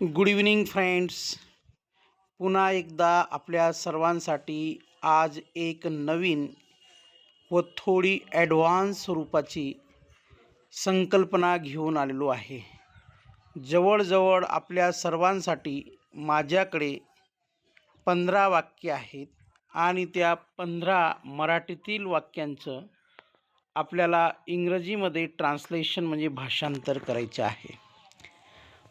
Good evening friends पुन्हा एकदा आपल्या सर्वांसाठी आज एक नवीन व थोडी ॲडव्हान्स स्वरूपाची संकल्पना घेऊन आलेलो आहे. जवळजवळ आपल्या सर्वांसाठी माझ्याकडे पंधरा वाक्य आहेत आणि त्या पंधरा मराठीतील वाक्यांचं आपल्याला इंग्रजीमध्ये ट्रान्सलेशन म्हणजे भाषांतर करायचे आहे.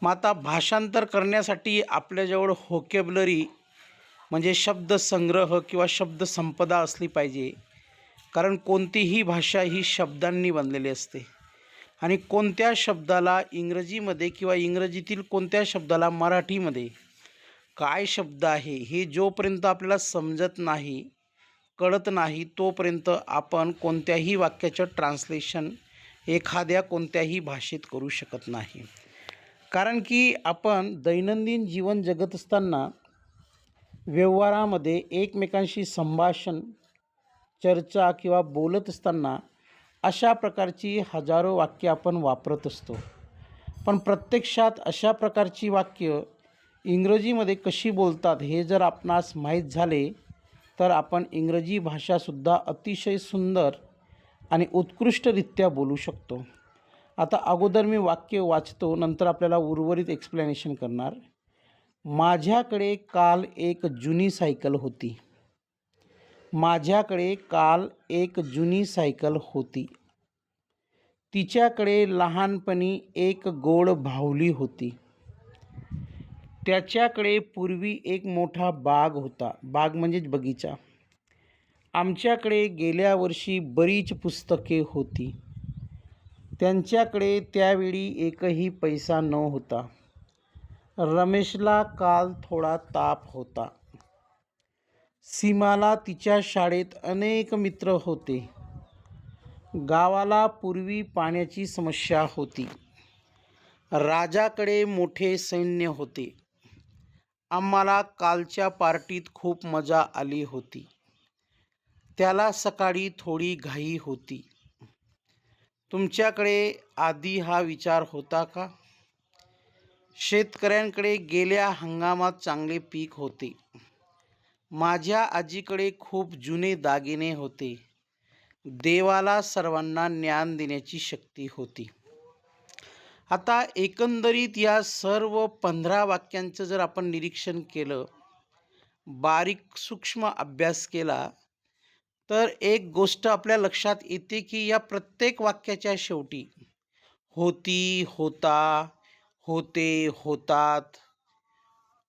मग आता भाषांतर करण्यासाठी आपल्याजवळ होकेबलरी म्हणजे शब्दसंग्रह किंवा शब्दसंपदा असली पाहिजे. कारण कोणतीही भाषा ही शब्दांनी बनलेली असते. आणि कोणत्या शब्दाला इंग्रजीमध्ये किंवा इंग्रजीतील कोणत्या शब्दाला मराठीमध्ये काय शब्द आहे हे जोपर्यंत आपल्याला समजत नाही कळत नाही तोपर्यंत आपण कोणत्याही वाक्याचं ट्रान्सलेशन एखाद्या कोणत्याही भाषेत करू शकत नाही. कारण की आपण दैनंदिन जीवन जगत असताना व्यवहारामध्ये एकमेकांशी संभाषण चर्चा किंवा बोलत असताना अशा प्रकारची हजारो वाक्य आपण वापरत असतो. पण प्रत्यक्षात अशा प्रकारची वाक्य इंग्रजीमध्ये कशी बोलतात हे जर आपणास माहीत झाले तर आपण इंग्रजी भाषासुद्धा अतिशय सुंदर आणि उत्कृष्टरित्या बोलू शकतो. आता अगोदर मी वाक्य वाचतो नंतर आपल्याला उर्वरित एक्सप्लेनेशन करणार. माझ्याकडे काल एक जुनी सायकल होती. माझ्याकडे काल एक जुनी सायकल होती. तिच्याकडे लहानपणी एक गोड भावली होती. त्याच्याकडे पूर्वी एक मोठा बाग होता. बाग म्हणजेच बगीचा. आमच्याकडे गेल्या वर्षी बरीच पुस्तके होती. त्यांच्याकडे त्यावेळी एकही पैसा न होता. रमेशला काल थोडा ताप होता. सीमाला तिच्या शाळेत अनेक मित्र होते. गावाला पूर्वी पाण्याची समस्या होती. राजाकडे मोठे सैन्य होते. आम्हाला कालच्या पार्टीत खूप मजा आली होती. त्याला सकाळी थोडी घाई होती. तुमच्याकडे आधी हा विचार होता का? शेतकऱ्यांकडे गेल्या हंगामात चांगले पीक होते. माझ्या आजीकडे खूप जुने दागिने होते. देवाला सर्वांना ज्ञान देण्याची शक्ती होती. आता एकंदरीत या सर्व पंधरा वाक्यांचं जर आपण निरीक्षण केलं बारीक सूक्ष्म अभ्यास केला तर एक गोष्ट आपल्या लक्षात येते की या प्रत्येक वाक्याच्या शेवटी होती होता होते होतात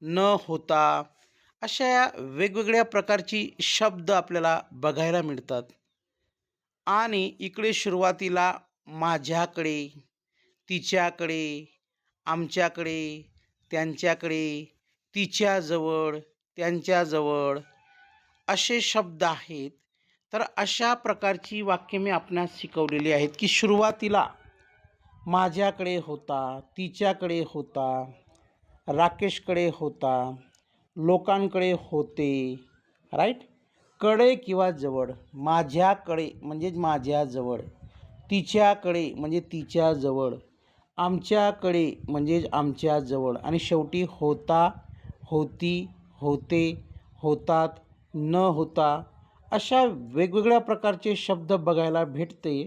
न होता अशा वेगवेगळ्या प्रकारची शब्द आपल्याला बघायला मिळतात. आणि इकडे सुरुवातीला माझ्याकडे तिच्याकडे आमच्याकडे त्यांच्याकडे तिच्याजवळ त्यांच्याजवळ असे शब्द आहेत तर अशा प्रकारची वाक्य मी आपणास शिकवलेली आहेत की सुरुवातीला माझ्याकडे होता तिच्याकडे होता राकेशकडे होता लोकांकडे होते राईटकडे किंवा जवळ माझ्याकडे म्हणजेच माझ्याजवळ तिच्याकडे म्हणजे तिच्याजवळ आमच्याकडे म्हणजेच आमच्याजवळ आणि शेवटी होता होती होते होतात न होता अशा वेगवेगळ्या प्रकारचे शब्द बघायला भेटते.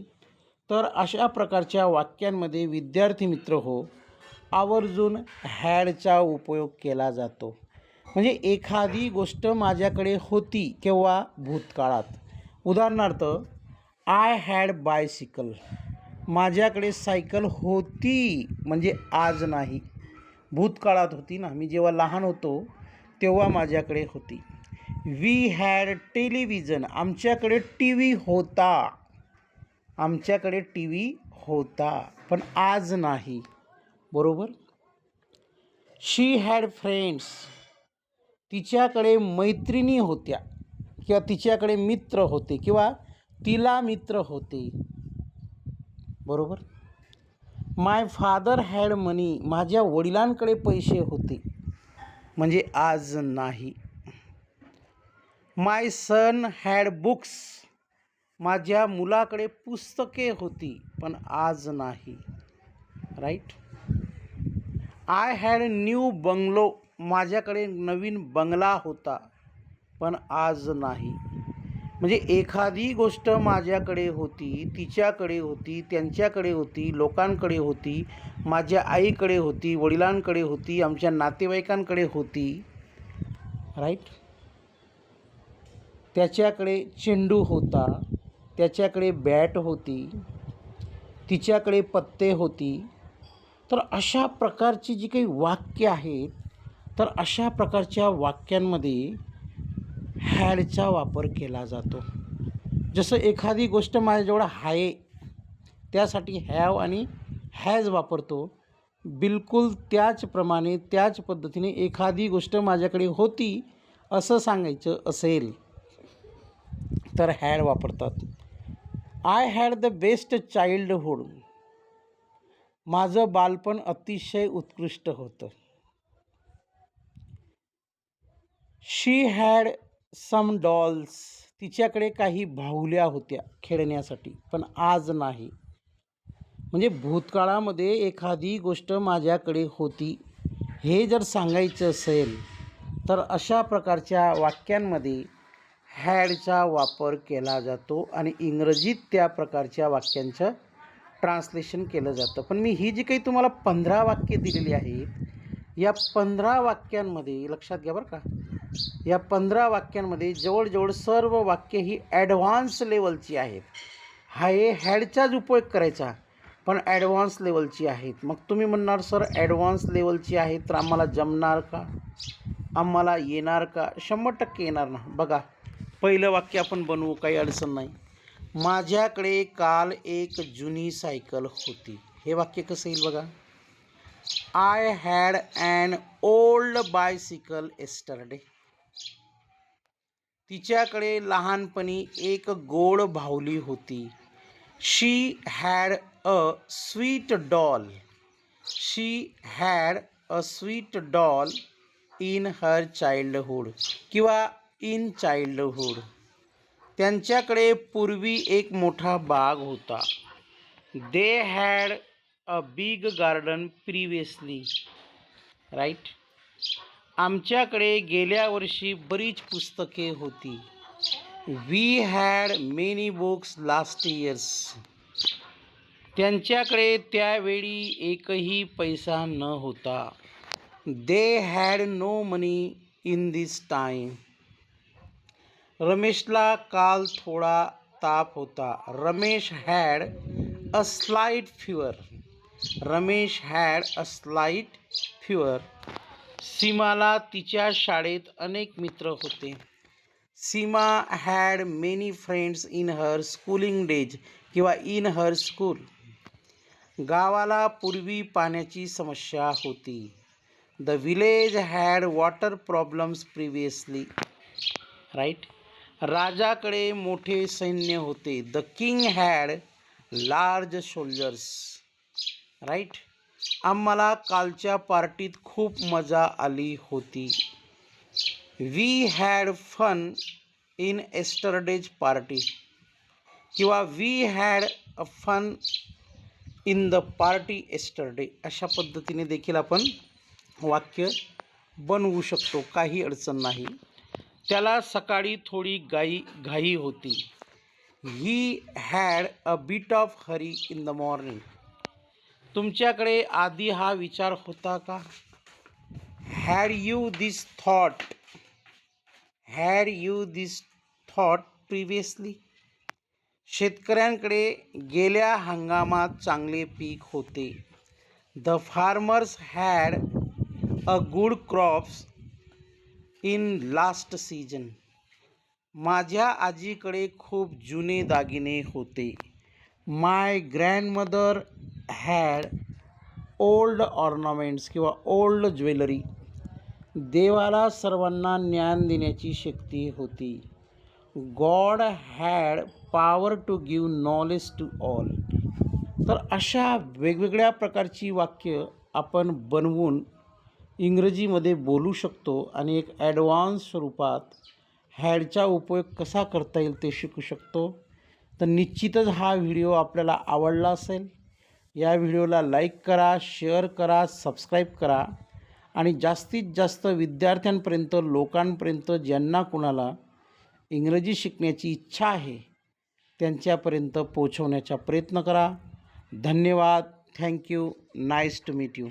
तर अशा प्रकारच्या वाक्यांमध्ये विद्यार्थी मित्र हो आवर्जून हॅडचा उपयोग केला जातो. म्हणजे एखादी गोष्ट माझ्याकडे होती किंवा भूतकाळात. उदाहरणार्थ आय हॅड बायसिकल माझ्याकडे सायकल होती म्हणजे आज नाही. भूतकाळात होती ना. मी जेव्हा लहान होतो तेव्हा माझ्याकडे होती. We had television. आमच्याकडे टी व्ही होता. आमच्याकडे टी व्ही होता. पण आज नाही. बरोबर? शी हॅड फ्रेंड्स तिच्याकडे मैत्रिणी होत्या किंवा तिच्याकडे मित्र होते किंवा तिला मित्र होते. बरोबर? माय फादर हॅड मनी माझ्या वडिलांकडे पैसे होते. म्हणजे आज नाही. My son had books. माझ्या मुलाकडे पुस्तके होती पण आज नाही. Right? I had new bungalow. माझ्याकडे नवीन बंगला होता पण आज नाही. म्हणजे एखादी गोष्ट माझ्याकडे होती तिच्याकडे होती त्यांच्याकडे होती लोकांकडे होती माझ्या आईकडे होती वडिलांकडे होती आमच्या नातेवाईकांकडे होती. राईट? त्याच्याकडे चेंडू होता त्याच्याकडे बॅट होती तिच्याकडे पत्ते होती. तर अशा प्रकारची जी काही वाक्य आहेत तर अशा प्रकारच्या वाक्यांमध्ये हॅडचा वापर केला जातो. जसं एखादी गोष्ट माझ्याजवळ आहे त्यासाठी हॅव आणि हॅज वापरतो. बिलकुल त्याचप्रमाणे त्याच पद्धतीने एखादी गोष्ट माझ्याकडे होती असं सांगायचं असेल तर हॅड वापरतात. I had the best childhood माझं बालपण अतिशय उत्कृष्ट होतं. शी हॅड सम डॉल्स तिच्याकडे काही बाहुल्या होत्या खेळण्यासाठी पण आज नाही. म्हणजे भूतकाळामध्ये एखादी गोष्ट माझ्याकडे होती. हे जर सांगायचं असेल तर अशा प्रकारच्या वाक्यांमध्ये हॅडचा वापर केला जातो आणि इंग्रजीत त्या प्रकारच्या वाक्यांचं ट्रान्सलेशन केलं जातं. पण मी ही जी काही तुम्हाला पंधरा वाक्ये दिलेली आहेत या पंधरा वाक्यांमध्ये लक्षात घ्या बरं का या पंधरा वाक्यांमध्ये जवळजवळ सर्व वाक्य ही ॲडव्हान्स लेवलची आहेत. हा हे हॅडचाच उपयोग करायचा पण ॲडव्हान्स लेवलची आहेत. मग तुम्ही म्हणणार सर ॲडव्हान्स लेवलची आहेत तर आम्हाला जमणार का? आम्हाला येणार का? शंभर टक्के येणार ना. बघा पहिलं वाक्य आपण बनवू, काही अडचण नाही. माझ्याकडे काल एक जुनी सायकल होती. हे वाक्य कसं येईल बघा? I had an old bicycle yesterday तिच्याकडे लहानपणी एक गोड भावली होती. She had a sweet doll she had a sweet doll in her childhood किंवा इन चाइल्डहूड. त्यांच्याकडे पूर्वी एक मोठा बाग होता. They had a big garden previously right आमच्याकडे गेल्या वर्षी बरीच पुस्तके होती. We had many books last years त्यांच्याकडे त्यावेळी एकही पैसा न होता. They had no money in this time रमेशला काल थोडा ताप होता. Ramesh had a slight fever Ramesh had a slight fever सीमाला तिच्या शाळेत अनेक मित्र होते. Seema had many friends in her schooling days किंवा इन हर स्कूल गावाला पूर्वी पाण्याची समस्या होती. The village had water problems previously right राजाकडे मोठे सैन्य होते. The king had large soldiers right आम्हाला कालच्या पार्टीत खूप मजा आली होती. We had fun in yesterday's party किंवा we had a fun in the party yesterday अशा पद्धतीने देखील आपण वाक्य बनवू शकतो. काही अडचण नाही. त्याला सकाळी थोडी गाई घाई होती. He had a bit of hurry in the morning तुमच्याकडे आधी हा विचार होता का? Had you this thought had you this thought previously शेतकऱ्यांकडे गेल्या हंगामात चांगले पीक होते. The farmers had a good crops in last season माझ्या आजीकडे खूप जुने दागिने होते. My grandmother had old ornaments किंवा ओल्ड ज्वेलरी देवाला सर्वांना ज्ञान देण्याची शक्ती होती. God had power to give knowledge to all तर अशा वेगवेगळ्या प्रकारची वाक्य आपण बनवून इंग्रजीमध्ये बोलू शकतो आणि एक ॲडव्हान्स स्वरूपात हॅडचा उपयोग कसा करता येईल ते शिकू शकतो. तर निश्चितच हा व्हिडिओ आपल्याला आवडला असेल. या व्हिडिओला लाईक करा शेअर करा सबस्क्राईब करा आणि जास्तीत जास्त विद्यार्थ्यांपर्यंत लोकांपर्यंत ज्यांना कुणाला इंग्रजी शिकण्याची इच्छा आहे त्यांच्यापर्यंत पोहोचवण्याचा प्रयत्न करा. धन्यवाद. Thank you. Nice to meet you.